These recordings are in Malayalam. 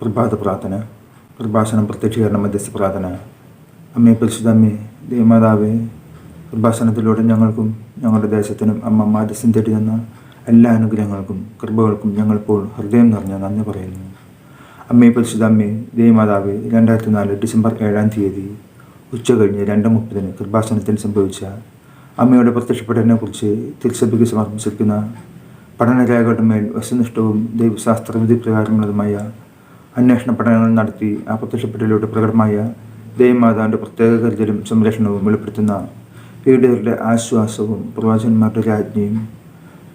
പ്രഭാത പ്രാർത്ഥന പ്രഭാഷണം പ്രത്യക്ഷീകരണം മധ്യസ്ഥ പ്രാർത്ഥന അമ്മേ പരിശുദ്ധമ്മേ ദേവമാതാവേ പ്രഭാഷണത്തിലൂടെ ഞങ്ങൾക്കും ഞങ്ങളുടെ ദേശത്തിനും അമ്മ മാധ്യസ്ഥം തേടി തന്ന എല്ലാ അനുഗ്രഹങ്ങൾക്കും കൃപകൾക്കും ഞങ്ങളിപ്പോൾ ഹൃദയം നിറഞ്ഞ നന്ദി പറയുന്നു. അമ്മേ പരിശുദ്ധമ്മേ ദേവമാതാവേ രണ്ടായിരത്തി നാല് ഡിസംബർ ഏഴാം തീയതി ഉച്ച കഴിഞ്ഞ് രണ്ട് മുപ്പതിന് കൃപാസനത്തിൽ സംഭവിച്ച അമ്മയുടെ പ്രത്യക്ഷപ്പെടലിനെക്കുറിച്ച് തിരുസഭയ്ക്ക് സമർപ്പിച്ചിരിക്കുന്ന പഠനരേഖകളുടെ മേൽ വസ്തുനിഷ്ഠവും ദൈവശാസ്ത്രവിധി പ്രകാരമുള്ളതുമായ അന്വേഷണ പഠനങ്ങൾ നടത്തി അപ്രത്യക്ഷപ്പെട്ടതിലൂടെ പ്രകടമായ ദൈവമാതാവിന്റെ പ്രത്യേക കരുതലും സംരക്ഷണവും വെളിപ്പെടുത്തുന്ന പീഡിതരുടെ ആശ്വാസവും പ്രവാചകന്മാരുടെ രാജ്ഞിയും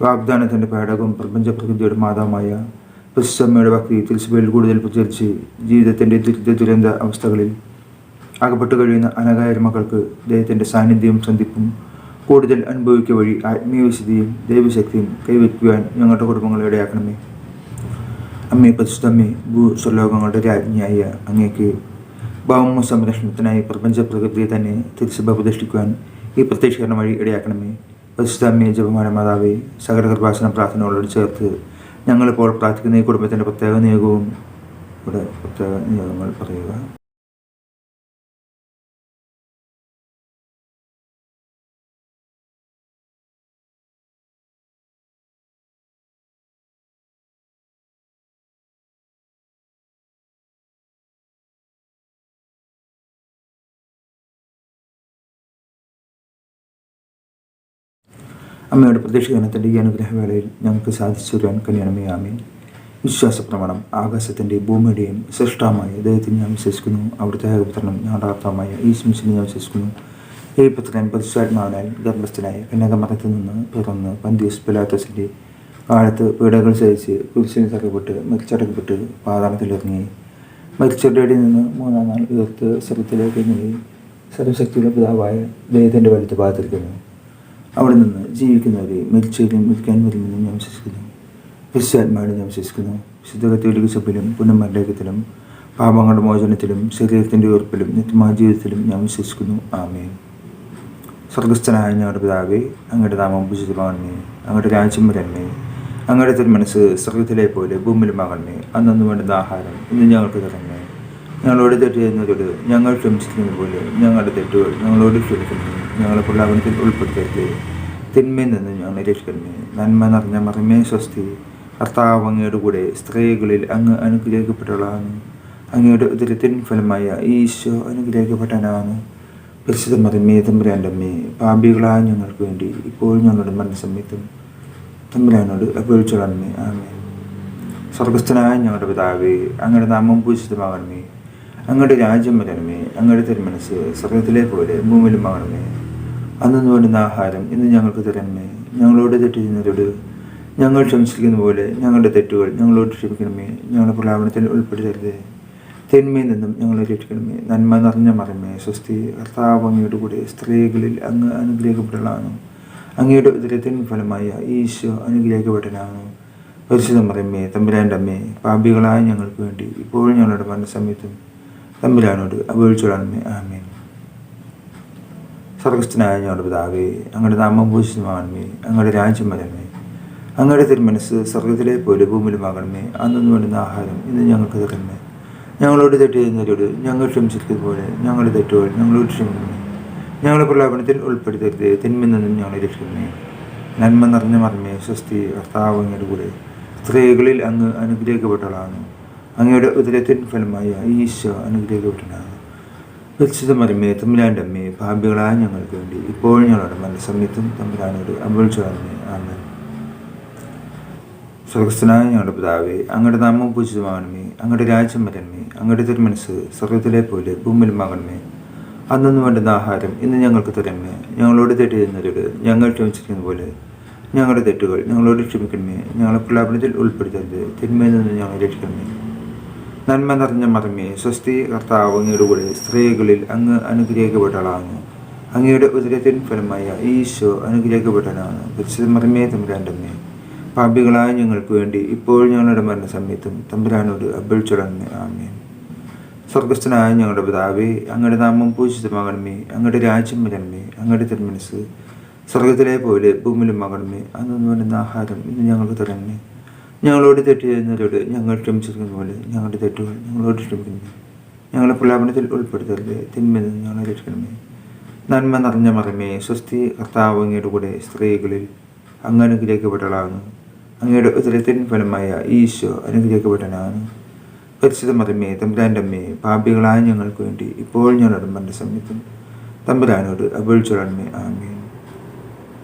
വാഗ്ദാനത്തിന്റെ പേടകവും പ്രപഞ്ച പ്രകൃതിയുടെ മാതാവുമായ ക്രിസ്തമ്മയുടെ ഭക്തി തിരിച്ചുപേരിൽ കൂടുതൽ പ്രചരിച്ച് ജീവിതത്തിന്റെ ദുരിത ദുരന്ത അവസ്ഥകളിൽ അകപ്പെട്ടു കഴിയുന്ന അനകായിരം മക്കൾക്ക് ദൈവത്തിന്റെ സാന്നിധ്യവും സന്ധിപ്പും കൂടുതൽ അനുഭവിക്കുക വഴി ആത്മീയവിശുദ്ധിയും ദൈവശക്തിയും കൈവയ്ക്കുവാൻ ഞങ്ങളുടെ കുടുംബങ്ങളെ ഇടയാക്കണമേ. അമ്മേ പരിശുദ്ധമ്മേ ഭൂ സ്വലോകങ്ങളുടെ രാജ്ഞിയായ അങ്ങേക്ക് ഭൗമ സംരക്ഷണത്തിനായി പ്രപഞ്ച പ്രകൃതിയെ തന്നെ തിരുസഭ പ്രതിഷ്ഠിക്കുവാൻ ഈ പ്രത്യക്ഷീകരണം വഴി ഇടയാക്കണമേ. പരിശുദ്ധമ്മേ ജപമാന മാതാവേ സകലകൃപാസന പ്രാർത്ഥനകളോട് ചേർത്ത് ഞങ്ങളിപ്പോൾ പ്രാർത്ഥിക്കുന്ന ഈ കുടുംബത്തിന്റെ പ്രത്യേക നിയോഗവും ഇവിടെ പ്രത്യേക നിയോഗങ്ങൾ പറയുക. അമ്മയുടെ പ്രതീക്ഷഗണത്തിന്റെ ഈ അനുഗ്രഹവേളയിൽ ഞങ്ങൾക്ക് സാധിച്ചു തരുവാൻ കല്യാണമേ ആമേ വിശ്വാസ പ്രമാണം ആകാശത്തിന്റെയും ഭൂമിയുടെയും സൃഷ്ടമായ ദൈവത്തിന് ഞാൻ വിശ്വസിക്കുന്നു. അവിടുത്തെ ഏകപുത്രനും ആത്മാവായ ഈ സ്മിസിനെ ഞാൻ വിശ്വസിക്കുന്നു. ഈ പുത്രൻ പരിശുദ്ധാത്മാവിനാൽ ഗർഭസ്ഥനായ കന്യാകുമാരത്തിൽ നിന്ന് പിറന്ന് പന്തിയസ് പിലാത്തസിന്റെ കാലത്ത് പീഡകൾ സഹിച്ച് കുരിശിന് തറയപ്പെട്ട് മരിച്ചടക്കപ്പെട്ട് പാതാളത്തിലിറങ്ങി. മരിച്ചവരുടെ നിന്ന് മൂന്നാം നാൾ ഉയർത്ത് സ്വർഗത്തിലേക്ക് നീങ്ങി. സർവശക്തിയുടെ പിതാവായ ദൈവത്തിന്റെ വലുത്ത് പാത്തിരിക്കുന്നു അവിടെ നിന്ന് ജീവിക്കുന്നവരെ മരിച്ചവരും മരിക്കാൻ വരുമെന്ന് ഞാൻ വിശ്വസിക്കുന്നു. ക്രിസ്ത്യാത്മാവിനെ ഞാൻ വിശ്വസിക്കുന്നു. വിശുദ്ധ കത്തോലിക സഭയിലും പാപങ്ങളുടെ മോചനത്തിലും ശരീരത്തിന്റെ ഉയർപ്പിലും നിത്യമായ ജീവിതത്തിലും ഞാൻ വിശ്വസിക്കുന്നു. ആമേ സ്വർഗസ്ഥനായ ഞങ്ങളുടെ പിതാവേ അങ്ങയുടെ നാമം പൂജിതമാകണമേ അങ്ങയുടെ രാജ്യം വരണമേ. അങ്ങയുടെ തിരുമനസ് സ്വർഗത്തിലെ പോലെ ഭൂമിയിലുമാകണമേ അന്നൊന്നും വേണ്ടുന്ന ആഹാരം ഇന്ന് ഞങ്ങൾക്ക് തരണമേ. ഞങ്ങളോട് തെറ്റ് ചെയ്യുന്നതോട് ഞങ്ങൾ ക്ഷമിച്ചിരിക്കുന്നത് പോലെ ഞങ്ങളുടെ തെറ്റുകൾ ഞങ്ങളോട് ക്ഷമിക്കുന്നു. ഞങ്ങളെ പ്രലാപനത്തിൽ ഉൾപ്പെടുത്തരുത്. തിന്മയിൽ നിന്ന് ഞങ്ങളെ രക്ഷിക്കണമേ. നന്മ നിറഞ്ഞ മറിമേ സ്വസ്തി. കർത്താവ് അങ്ങയുടെ കൂടെ സ്ത്രീകളിൽ അങ്ങ് അനുഗ്രഹിക്കപ്പെട്ടവളാണ്. അങ്ങയുടെ ഉദരത്തിൻ ഫലമായ ഈശോ അനുഗ്രഹിക്കപ്പെട്ടനാണ് പരിശുദ്ധ മറിമേ തമ്പുരാന്റെ അമ്മേ പാപികളായ ഞങ്ങൾക്ക് വേണ്ടി ഇപ്പോൾ ഞങ്ങളുടെ മരണസമയത്തും തമ്പുരാനോട് അപേക്ഷിച്ചോളണമേ. ആമേ സ്വർഗസ്ഥനായ ഞങ്ങളുടെ പിതാവേ അങ്ങയുടെ നാമം പൂജിതമാകണമേ. അങ്ങയുടെ രാജ്യം വരണമേ അങ്ങയുടെ തിരുമനസ് സ്വർഗത്തിലെ പോലെ ഭൂമിയിലും മാറണമേ അന്നു വേണ്ടുന്ന ആഹാരം ഇന്ന് ഞങ്ങൾക്ക് തരണമേ. ഞങ്ങളോട് തെറ്റ് ഞങ്ങൾ ക്ഷമിച്ചിരിക്കുന്ന പോലെ ഞങ്ങളുടെ തെറ്റുകൾ ഞങ്ങളോട് ക്ഷമിക്കണമേ. ഞങ്ങളുടെ പ്രലാപനത്തിൽ ഉൾപ്പെടുത്തരുതേ. തിന്മയിൽ നിന്നും ഞങ്ങളെ രക്ഷിക്കണമേ. നന്മ നിറഞ്ഞ മറമേ സ്വസ്തി കർത്താവങ്ങയുടെ കൂടെ സ്ത്രീകളിൽ അങ്ങ് അനുഗ്രഹിക്കപ്പെടലാണ് അങ്ങയുടെ ഉദരത്തിൻ ഫലമായ ഈശോ അനുഗ്രഹിക്കപ്പെടലാണ് പരിശുദ്ധ മറമ്മേ തമ്പുരാന്റെ അമ്മേ പാപികളായ ഞങ്ങൾക്ക് വേണ്ടി ഇപ്പോഴും ഞങ്ങളുടെ മരണസമയത്തും തമ്പുരാനോട് അപേക്ഷിച്ചോളണമേ ആമീൻ സർഗസ്ഥനായ ഞങ്ങളുടെ പിതാവേ അങ്ങയുടെ നാമം പൂജിതമാകണമേ അങ്ങയുടെ രാജ്യം വരണമേ അങ്ങയുടെ തിരുമനസ് സ്വർഗത്തിലെ പോലെ ഭൂമിയിലുമാകണമേ അന്നു വേണ്ടുന്ന ആഹാരം ഇന്ന് ഞങ്ങൾക്ക് തരണമേ. ഞങ്ങളോട് തെറ്റ് ചെയ്യുന്നവരോട് ഞങ്ങൾ ക്ഷമിച്ചിരിക്കുന്നത് പോലെ ഞങ്ങളുടെ തെറ്റുകൾ ഞങ്ങളോട് ക്ഷമിക്കണമേ. ഞങ്ങളുടെ പ്രലാപനത്തിൽ ഉൾപ്പെടുത്തരുത് തിന്മയിൽ നിന്നും ഞങ്ങളെ രക്ഷിക്കണമേ. നന്മ നിറഞ്ഞ മറമേ സ്വസ്തി കർത്താവ് അങ്ങയുടെ കൂടെ സ്ത്രീകളിൽ അങ്ങ് അനുഗ്രഹിക്കപ്പെട്ടവളാണ്. അങ്ങയുടെ ഉദരത്തിൻ ഫലമായ ഈശോ അനുഗ്രഹിക്കപ്പെട്ടുണ്ടാകും പരിശുദ്ധ മരമേ തമ്മിലാന്റെ അമ്മേ ഭാബ്യകളായ ഞങ്ങൾക്ക് വേണ്ടി ഇപ്പോഴും ഞങ്ങളുടെ മനസ്സമയത്തും തമ്മിലാനോട് അപേക്ഷിച്ചോളമേ ആമേൻ. സ്വർഗസ്ഥനായ ഞങ്ങളുടെ പിതാവേ അങ്ങയുടെ നാമം പൂജിതമാകണമേ അങ്ങയുടെ രാജ്യം വരണമേ അങ്ങയുടെ തിരുമനസ് സ്വർഗത്തിലെ പോലെ ഭൂമിലുമാകണമേ അന്നു വേണ്ടുന്ന ആഹാരം ഇന്ന് ഞങ്ങൾക്ക് തരണമേ. ഞങ്ങളോട് തെറ്റ് ചെയ്യുന്നവരോട് ഞങ്ങൾ ക്ഷമിച്ചിരിക്കുന്ന പോലെ ഞങ്ങളുടെ തെറ്റുകൾ ഞങ്ങളോട് ക്ഷമിക്കണമേ. ഞങ്ങളെ പ്രലാപനത്തിൽ ഉൾപ്പെടുത്തരുത്. തിന്മയിൽ നിന്ന് ഞങ്ങളെ രക്ഷിക്കണമേ. നന്മ നിറഞ്ഞ മറമേ സ്വസ്തി കർത്താവ് അങ്ങയുടെ കൂടെ സ്ത്രീകളിൽ അങ്ങ് അനുഗ്രഹിക്കപ്പെട്ടവളാണ്. അങ്ങയുടെ ഉദരത്തിൻ ഫലമായ ഈശോ അനുഗ്രഹിക്കപ്പെട്ടനാണ് പരിശുദ്ധ മറമേ തമ്പുരാന്റമ്മേ പാപികളായ ഞങ്ങൾക്ക് വേണ്ടി ഇപ്പോൾ ഞങ്ങളുടെ മരണസമയത്തും തമ്പുരാനോട് അഭ്യർത്ഥിച്ചോളണമേ ആമേ സ്വർഗസ്ഥനായ ഞങ്ങളുടെ പിതാവേ അങ്ങയുടെ നാമം പൂജിതമാകണമേ. അങ്ങയുടെ രാജ്യം വരണമേ. അങ്ങയുടെ തിരുമനസ് സ്വർഗത്തിലെ പോലെ ഭൂമിയിലും മകണമേ അന്നു വരുന്ന ആഹാരം ഇന്ന് ഞങ്ങൾക്ക് തരണമേ. ഞങ്ങളോട് തെറ്റ് ചെയ്യുന്നതോട് ഞങ്ങൾ ക്ഷമിച്ചിരിക്കുന്ന പോലെ ഞങ്ങളുടെ തെറ്റുകൾ ഞങ്ങളോട് ക്ഷമിക്കുന്നു. ഞങ്ങളെ പ്രലാപനത്തിൽ ഉൾപ്പെടുത്തരുത്. തിന്മയിൽ നിന്ന് ഞങ്ങളെ രക്ഷിക്കണമേ. നന്മ നിറഞ്ഞ മറമേ സ്വസ്തി കർത്താവ് അങ്ങയുടെ കൂടെ സ്ത്രീകളിൽ അങ്ങ് അനുഗ്രഹിക്കപ്പെട്ടവളാകുന്നു അങ്ങയുടെ ഉദരത്തിൻ ഫലമായ ഈശോ അനുഗ്രഹിക്കപ്പെട്ടനാണ് പരിശുദ്ധ മറമേ തമ്പുരാന്റെ അമ്മേ പാപികളായ ഞങ്ങൾക്ക് വേണ്ടി ഇപ്പോൾ ഞാൻ ഉടമ്പന്റെ സമയത്തും തമ്പുരാനോട് അപേക്ഷിച്ചോളണമേ. ആമേൻ.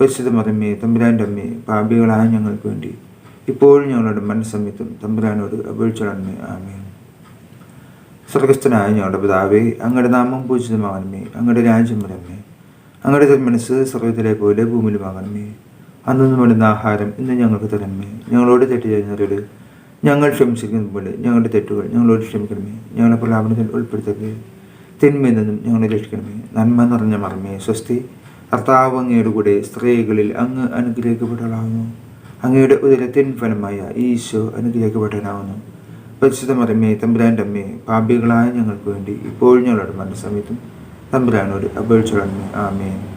പരിശുദ്ധ മറമേ തമ്പുരാന്റെ അമ്മേ പാപികളായ ഞങ്ങൾക്ക് വേണ്ടി. ഇപ്പോഴും ഞങ്ങളുടെ മനസ്സമയത്തും തമ്പുരാനോട് അപേക്ഷിച്ചണമേ ആമേ സ്വർഗസ്ഥനായ ഞങ്ങളുടെ പിതാവേ അങ്ങയുടെ നാമം പൂജിതമാകണമേ അങ്ങയുടെ രാജ്യം വരമേ അങ്ങയുടെ തിരുമനസ് സ്വർഗത്തിലെ പോലെ ഭൂമിയിലുമാകണമേ. അന്നൊന്നും വേണ്ടുന്ന ആഹാരം ഇന്ന് ഞങ്ങൾക്ക് തരണമേ. ഞങ്ങളോട് തെറ്റ് ചെയ്യുന്നവരോട് ഞങ്ങൾ ക്ഷമിച്ചിരിക്കുന്ന പോലെ ഞങ്ങളുടെ തെറ്റുകൾ ഞങ്ങളോട് ക്ഷമിക്കണമേ. ഞങ്ങളെ പ്രലാപനത്തിൽ ഉൾപ്പെടുത്തരുത്. തിന്മയിൽ നിന്നും ഞങ്ങളെ രക്ഷിക്കണമേ. നന്മ നിറഞ്ഞ മറമേ സ്വസ്തി. കർത്താവ് അങ്ങയുടെ കൂടെ സ്ത്രീകളിൽ അങ്ങ് അനുഗ്രഹിക്കപ്പെടലാകുന്നു. അങ്ങയുടെ ഉദരത്തിൻ ഫലമായ ഈശോ അനുഗ്രഹിക്കപ്പെടാനാവുന്നു പരിശുദ്ധ മറമേ തമ്പുരാന്റെ അമ്മേ പാപികളായ ഞങ്ങൾക്ക് വേണ്ടി ഇപ്പോൾ ഞങ്ങളുടെ മരണസമയത്തും തമ്പുരാനോട് അപേക്ഷിച്ചോളണമേ. ആമേൻ.